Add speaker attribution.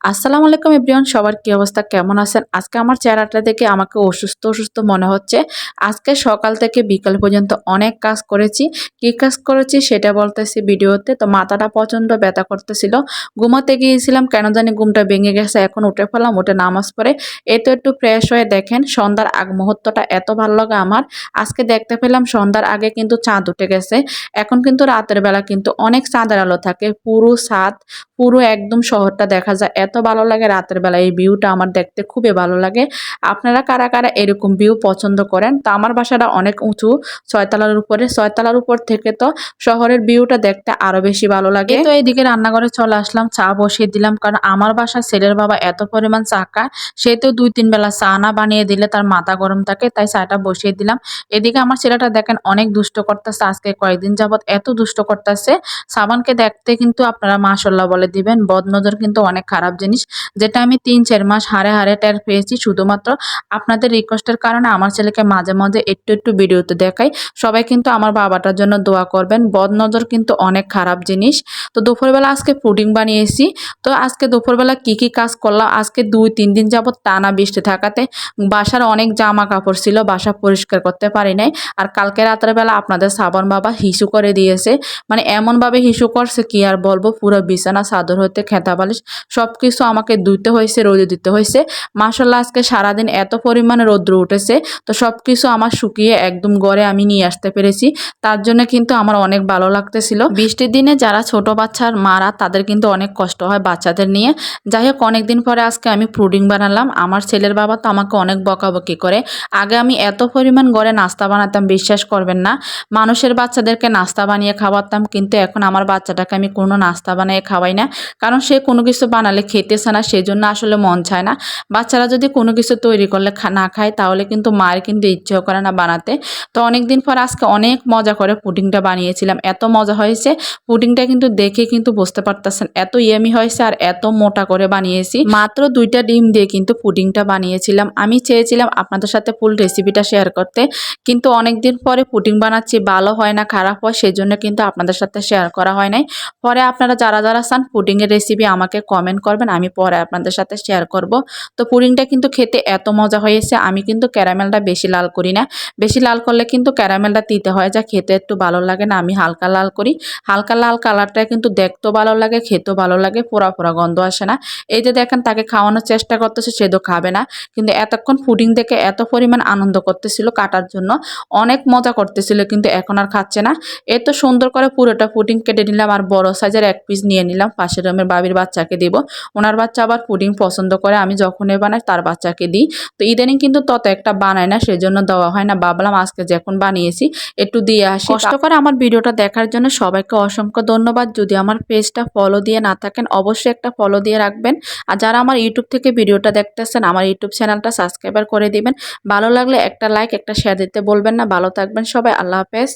Speaker 1: আসসালামু আলাইকুম এভরিওয়ান, সবার কি অবস্থা? কেমন আছেন? আজকে আমার চেহারাটা দেখে আমাকে অসুস্থ অসুস্থ মনে হচ্ছে। আজকে সকাল থেকে বিকাল পর্যন্ত অনেক কাজ করেছি। কি কাজ করেছি সেটা বলতেছি ভিডিওতে। তো মাথাটা প্রচণ্ড ব্যথা করতেছিল। ঘুমাতে গিয়েছিলাম, কেন জানি ঘুমটা ভেঙে গেছে। এখন উঠে ফেলাম উঠে নামাজ পড়ে। তো একটু ফ্রেশ হয়ে দেখেন, সন্ধ্যার আগ মুহূর্তটা এত ভালো লাগে আমার। আজকে দেখতে পেলাম, সন্ধ্যার আগে কিন্তু চাঁদ উঠে গেছে। এখন কিন্তু রাতের বেলা কিন্তু অনেক চাঁদের আলো থাকে। পুরো ছাদ, পুরো একদম শহরটা দেখা যায়। এত ভালো লাগে রাতের বেলা, এই ভিউটা আমার দেখতে খুবই ভালো লাগে। আপনারা কারা কারা এরকম ভিউ পছন্দ করেন? তো আমার বাসাটা অনেক উঁচু, ছয়তলার উপরে। ছয়তলার উপর থেকে তো শহরের ভিউটা দেখতে আরও বেশি ভালো লাগে। তো এইদিকে রান্নাঘরে চলে আসলাম, চা বসিয়ে দিলাম, কারণ আমার বাসা ছেলের বাবা এত পরিমাণ চা খায় সে তো দুই তিন বেলা চা না বানিয়ে দিলে তার মাথা গরম থাকে, তাই চাটা বসিয়ে দিলাম। এদিকে আমার ছেলেটা দেখেন অনেক দুষ্ট করতেছে, আজকে কয়েকদিন যাবত এত দুষ্ট করতেছে। সাবানকে দেখতে কিন্তু আপনারা মাসাল্লাহ বলে দিবেন, বদনজর কিন্তু অনেক খারাপ জিনিস যেটা আমি তিন, চার মাস হারে হারে টের পেয়েছি। শুধুমাত্র আপনাদের রিকোয়েস্টের কারণে আমার ছেলেকে মাঝে মাঝে একটু একটু ভিডিওতে দেখাই। সবাই কিন্তু আমার বাবাটার জন্য দোয়া করবেন। বদনজর কিন্তু অনেক খারাপ জিনিস। তো দুপুরবেলা আজকে পুডিং বানিয়েছি। তো আজকে দুপুরবেলা কি কি কাজ করলাম? আজকে দুই, তিন দিন যাবত টানা বৃষ্টি থাকাতে বাসার অনেক জামা কাপড় ছিল, বাসা পরিষ্কার করতে পারি নাই। আর কালকে রাতের বেলা আপনাদের সাবন বাবা হিসু করে দিয়েছে। মানে এমনভাবে হিসু করছে কি আর বলব? পুরো বিছানা, চাদর হতে খেতা বালিশ সব কিছু আমাকে ধুতে হয়েছে, রোদে দিতে হয়েছে। মাসাল্লাহ আজকে সারাদিন এত পরিমাণে রৌদ্র উঠেছে, তো সব কিছু আমার শুকিয়ে একদম গড়ে আমি নিয়ে আসতে পেরেছি। তার জন্য কিন্তু আমার অনেক ভালো লাগতেছিল। বৃষ্টির দিনে যারা ছোট বাচ্চার মারা, তাদের কিন্তু অনেক কষ্ট হয় বাচ্চাদের নিয়ে। যাই হোক, অনেকদিন পরে আজকে আমি পুডিং বানালাম। আমার ছেলের বাবা তো আমাকে অনেক বকাবকি করে। আগে আমি এত পরিমাণ গড়ে নাস্তা বানাতাম, বিশ্বাস করবেন না। মানুষের বাচ্চাদেরকে নাস্তা বানিয়ে খাওয়াতাম, কিন্তু এখন আমার বাচ্চাটাকে আমি কোনো নাস্তা বানিয়ে খাওয়াই না। কারণ সে কোনো কিছু বানালে খেতেছে না, সেজন্য আসলে মন চায় না। বাচ্চারা যদি কোনো কিছু তৈরি করলে না খায়, তাহলে কিন্তু মায়ের কিন্তু ইচ্ছেও করে না বানাতে। তো অনেক দিন পর আজকে অনেক মজা করে পুডিংটা বানিয়েছিলাম। এত মজা হয়েছে, পুডিংটা কিন্তু দেখে কিন্তু বুঝতে পারতেছেন, এত ইয়ামি হয়েছে আর এত মোটা করে বানিয়েছি। মাত্র দুইটা ডিম দিয়ে কিন্তু পুডিংটা বানিয়েছিলাম। আমি চেয়েছিলাম আপনাদের সাথে ফুল রেসিপিটা শেয়ার করতে, কিন্তু অনেক দিন পরে পুডিং বানাচ্ছি, ভালো হয় না, খারাপ হয় সেই জন্য কিন্তু আপনাদের সাথে শেয়ার করা হয় নাই। পরে আপনারা যারা যারা চান পুডিংয়ের রেসিপি আমাকে কমেন্ট করবেন আমি পরে আপনাদের সাথে শেয়ার করব। তো পুডিংটা কিন্তু খেতে এত মজা হয়েছে, আমি কিন্তু ক্যারামেলটা বেশি লাল করি না। বেশি লাল করলে কিন্তু ক্যারামেলটা তিতে হয়, যা খেতে একটু ভালো লাগে না, আমি হালকা লাল করি। হালকা লাল কালারটা কিন্তু দেখতেও ভালো লাগে, খেতেও ভালো লাগে, পোড়া পোড়া গন্ধ আসে না। এই যে দেখেন, তাকে খাওয়ানোর চেষ্টা করতেছে, সে তো খাবে না। কিন্তু এতক্ষণ পুডিং দেখে এত পরিমাণ আনন্দ করতেছিল কাটার জন্য। অনেক মজা করতেছিল, কিন্তু এখন আর খাচ্ছে না। এত সুন্দর করে পুরোটা পুডিং কেটে নিলাম, আর বড় সাইজের এক পিস নিয়ে নিলাম, পাশের রুমের বাবির বাচ্চাকে দিব। ওনার বাচ্চা আবার পুডিং পছন্দ করে আমি যখনই বানাই তার বাচ্চাকে দিই। তো ইদানিং কিন্তু তত একটা বানায় না সেজন্য দেওয়া হয় না। ভাবলাম আজকে যখন বানিয়েছি একটু দিয়ে আসি। কষ্ট করে আমার ভিডিওটা দেখার জন্য সবাইকে অসংখ্য ধন্যবাদ। যদি আমার পেজটা ফলো দিয়ে না থাকেন অবশ্যই একটা ফলো দিয়ে রাখবেন। আর যারা আমার ইউটিউব থেকে ভিডিওটা দেখতেছেন আমার ইউটিউব চ্যানেলটা সাবস্ক্রাইবার করে দিবেন। ভালো লাগলে একটা লাইক একটা শেয়ার দিতে বলবেন না। ভালো থাকবেন সবাই। আল্লাহ হাফেজ।